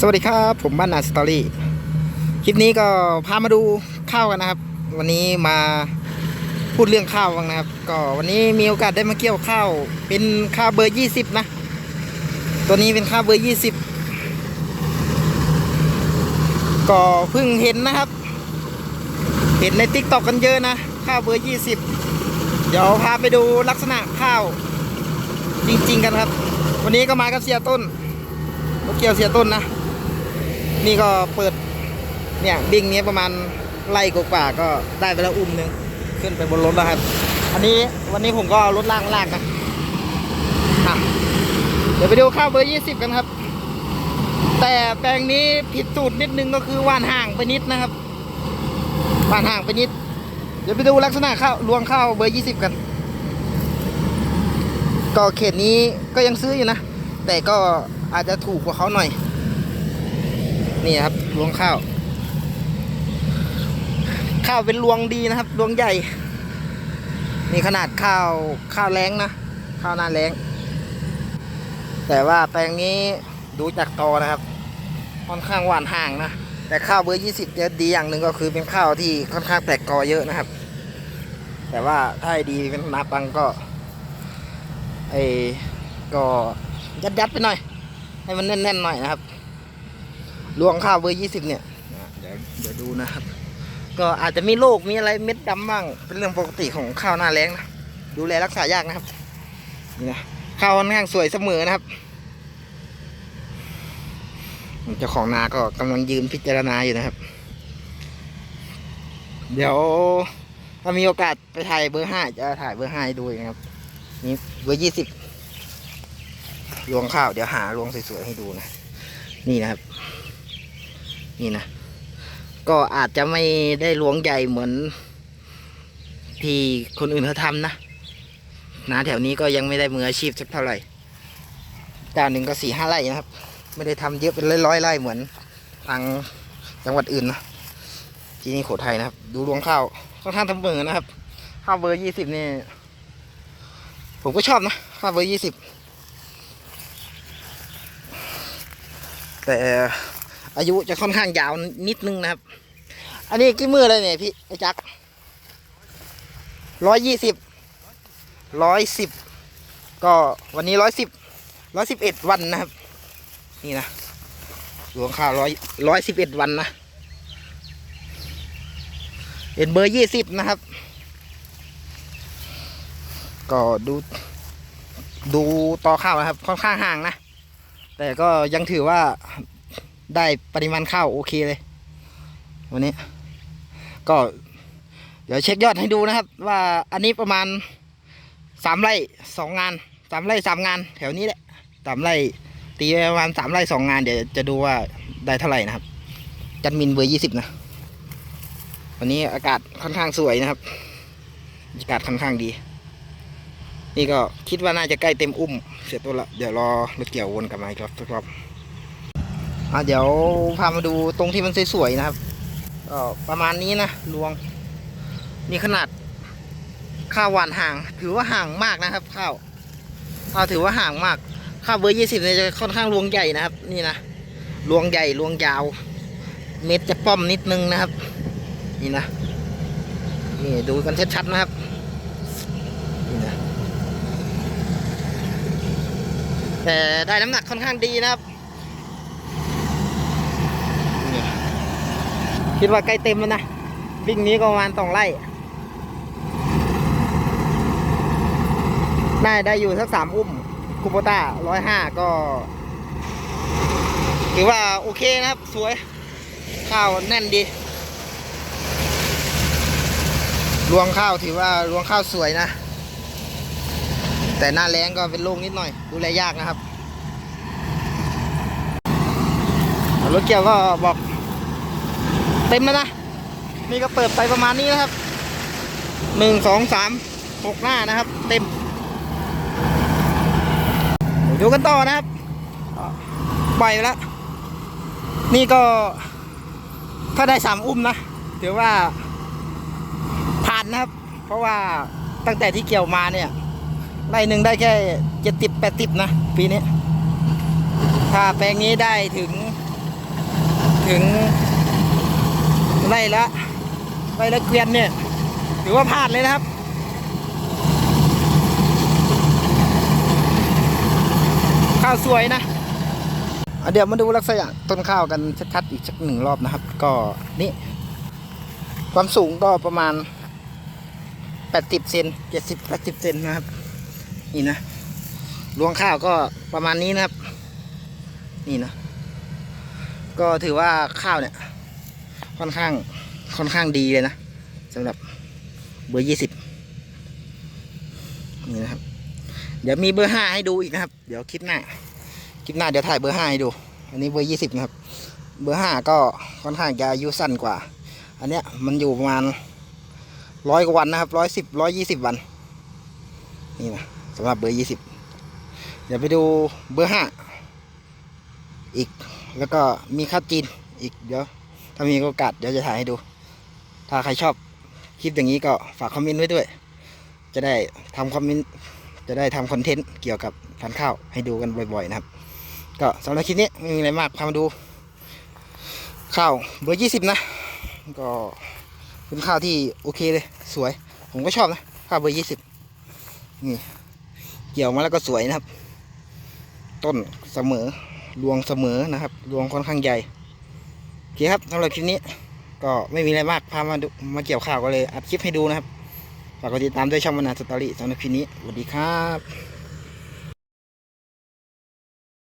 สวัสดีครับ ผมบ้านนาสตอรี่คลิปนี้ก็พามาดูข้าวกันนะครับ วันนี้มาพูดเรื่องข้าวบ้างนะครับ ก็วันนี้มีโอกาสได้มาเกี่ยวข้าว เป็นข้าวเบอร์ยี่สิบนะ ตัวนี้เป็นข้าวเบอร์ยี่สิบก็เพิ่งเห็นนะครับ เห็นในทิกตอกกันเยอะนะ ข้าวเบอร์ยี่สิบเดี๋ยวพาไปดูลักษณะข้าวจริง ๆ กันครับ วันนี้ก็มากับเสียต้นเกี่ยวเสียต้นนะ นี่ก็เปิดเนี่ยบิ่งนี้ประมาณไล่กว่าก็ได้ไปแล้วอุ้มหนึงขึ้นไปบนรถแล้วครับ อันนี้วันนี้ผมก็เอารถล่างลากนะอะเดี๋ยวไปดูข้าวเบอร์ยี่สิบกันครับ แต่แปลงนี้ผิดสูตรนิดนึงก็คือว่านห่างไปนิดนะครับว่านห่างไปนิด เดี๋ยวไปดูลักษณะข้าวรวงข้าวเบอร์ยี่สิบกัน ก็เขตนี้ก็ยังซื้ออยู่นะ แต่ก็อาจจะถูกกว่าเขาหน่อย นี่ครับรวงข้าว ข้าวเป็นรวงดีนะครับรวงใหญ่ นี่ขนาดข้าวข้าวแรงนะข้าวหน้าแรงแต่ว่าแปลงนี้ดูจากตอนะครับ ค่อนข้างหวานห่างนะแต่ข้าวเบอร์ยี่สิบเนี่ยดีอย่างหนึ่งก็คือเป็นข้าวที่ค่อนข้างแตกกอเยอะนะครับ แต่ว่าถ้าดีเป็นนาปังก็ไอ้ก็ยัดยัดๆไปหน่อย ให้มันแน่นๆหน่อยนะครับ ลวงข้าวเบอร์ยี่สิบเนี่ยอะเดี๋ยวเดี๋ยวดูนะครับ ก็อาจจะมีโรคมีอะไรเม็ดดำบ้าง เป็นเรื่องปกติของข้าวหน้าแรงนะดูแลรักษายากนะครับนี่นะข้าวค่อนข้างสวยเสมอนะครับเจ้าของนาก็กำลังยืนพิจารณาอยู่นะครับ เดี๋ยวถ้ามีโอกาสไปถ่ายเบอร์ห้าจะถ่ายเบอร์ห้าให้ดูอีกนะครับ นี่เบอร์ยี่สิบรวงข้าวเดี๋ยวหารวงสวยๆให้ดูนะ นี่นะครับ นี่นะ ก็อาจจะไม่ได้รวงใหญ่เหมือน ที่คนอื่นเขาทำนะนาแถวนี้ก็ยังไม่ได้มืออาชีพสักเท่าไหร่เจ้าหนึ่งก็สี่ห้าไร่นะครับ ไม่ได้ทำเยอะเป็นร้อยๆไร่เหมือนทางจังหวัดอื่นนะที่นี่โขทัยนะครับ ดูรวงข้าวค่อนข้างเสมอนะครับ ข้าวเบอร์ยี่สิบนี่ ผมก็ชอบนะ ข้าวเบอร์ยี่สิบแต่ อายุจะค่อนข้างยาวนิดนึงนะครับ อันนี้กี่มือเลยเนี่ยพี่ไอ้จักร้อยยี่สิบร้อยสิบก็วันนี้ร้อยสิบร้อยสิบเอ็ดวันนะครับ นี่นะหลวงข้าวร้อยร้อยสิบเอ็ดวันนะเป็นเบอร์ยี่สิบนะครับ ก็ดูดูต่อข้าวนะครับ ค่อนข้างห่างนะ แต่ก็ยังถือว่า ได้ปริมาณข้าวโอเคเลย วันนี้ ก็ เดี๋ยวเช็คยอดให้ดูนะครับ ว่าอันนี้ประมาณสามไร่สองงานสามไร่สามงาน แถวนี้แหละสามไร่ตีไปประมาณสามไร่สองงานเดี๋ยวจะดูว่าได้เท่าไหร่นะครับ จันมินเบอร์ยี่สิบนะ วันนี้อากาศค่อนข้างสวยนะครับ อากาศค่อนข้างดี นี่ก็คิดว่าน่าจะใกล้เต็มอุ้ม เสร็จตัวละ เดี๋ยวรอรถเกี่ยววนกลับมาอีกรอบสักรอบ อะเดี๋ยวพามาดูตรงที่มันสวยๆนะครับก็ประมาณนี้นะรวงนี่ขนาดข้าวหวานห่าง ถือว่าห่างมากนะครับ ข้าวข้าวถือว่าห่างมาก ข้าวเบอร์ยี่สิบเนี่ยจะค่อนข้างรวงใหญ่นะครับ นี่นะรวงใหญ่รวงยาว เม็ดจะป้อมนิดนึงนะครับ นี่นะนี่ดูกันชัดๆนะครับนี่นะแต่ได้น้ำหนักค่อนข้างดีนะครับ คิดว่าใกล้เต็มแล้วนะ วิ่งนี้ก็ประมาณสองไร่น่าได้อยู่สักสามอุ้มคูโบต้าร้อยห้าก็ ถือว่าโอเคนะครับ สวย ข้าวแน่นดี รวงข้าวถือว่ารวงข้าวสวยนะ แต่หน้าแรงก็เป็นโรคนิดหน่อย ดูแลยากนะครับรถเกี่ยวก็บอก เต็มแล้วนะ นี่ก็เปิดไปประมาณนี้นะครับหนึ่งสองสามหกหน้านะครับ เต็มดูกันต่อนะครับปล่อยไปแล้ว นี่ก็ถ้าได้สามอุ้มนะถือว่าผ่านนะครับ เพราะว่าตั้งแต่ที่เกี่ยวมาเนี่ยไร่หนึ่งได้แค่เจ็ดติบแปดติบนะ ปีนี้ ถ้าแปลงนี้ได้ถึงถึง ไร่ละไร่ละเกวียนเนี่ยถือว่าพลาดเลยนะครับข้าวสวยนะอะเดี๋ยวมาดูลักษณะต้นข้าวกันชัดๆอีกสักหนึ่งรอบนะครับ ก็นี่ ความสูงก็ประมาณ80เซน70 80เซนนะครับ นี่นะรวงข้าวก็ประมาณนี้นะครับ นี่นะ ก็ถือว่าข้าวเนี่ย ค่อนข้างค่อนข้างดีเลยนะสำหรับเบอร์ยี่สิบนี่นะครับ เดี๋ยวมีเบอร์ห้าให้ดูอีกนะครับ เดี๋ยวคลิปหน้าคลิปหน้าเดี๋ยวถ่ายเบอร์ห้าให้ดู อันนี้เบอร์ยี่สิบนะครับ เบอร์ห้าก็ค่อนข้างจะอายุสั้นกว่า อันเนี้ยมันอยู่ประมาณร้อยกว่าวันนะครับร้อยสิบร้อยยี่สิบวัน นี่นะสำหรับเบอร์ยี่สิบเดี๋ยวไปดูเบอร์ห้าอีกแล้วก็มีข้าจีนอีกเดี๋ยว ถ้ามีโอกาสเดี๋ยวจะถ่ายให้ดู ถ้าใครชอบคลิปอย่างนี้ก็ฝากคอมเมนต์ไว้ด้วย จะได้ทำคอมเมนต์จะได้ทำคอนเทนต์เกี่ยวกับพันข้าวให้ดูกันบ่อยๆนะครับ ก็สำหรับคลิปนี้ไม่มีอะไรมากพามาดู ข้าวเบอร์ยี่สิบนะ ก็เป็นข้าวที่โอเคเลยสวย ผมก็ชอบนะ ข้าวเบอร์ยี่สิบนี่เกี่ยวมาแล้วก็สวยนะครับ ต้นเสมอรวงเสมอนะครับรวงค่อนข้างใหญ่ เคครับสำหรับคลิปนี้ ก็ไม่มีอะไรมากพามาดูมาเกี่ยวข่าวก็เลยอัดคลิปให้ดูนะครับฝากกดติดตามด้วยช่องมนาสตอรี่สำหรับคลิปนี้สวัสดีครับ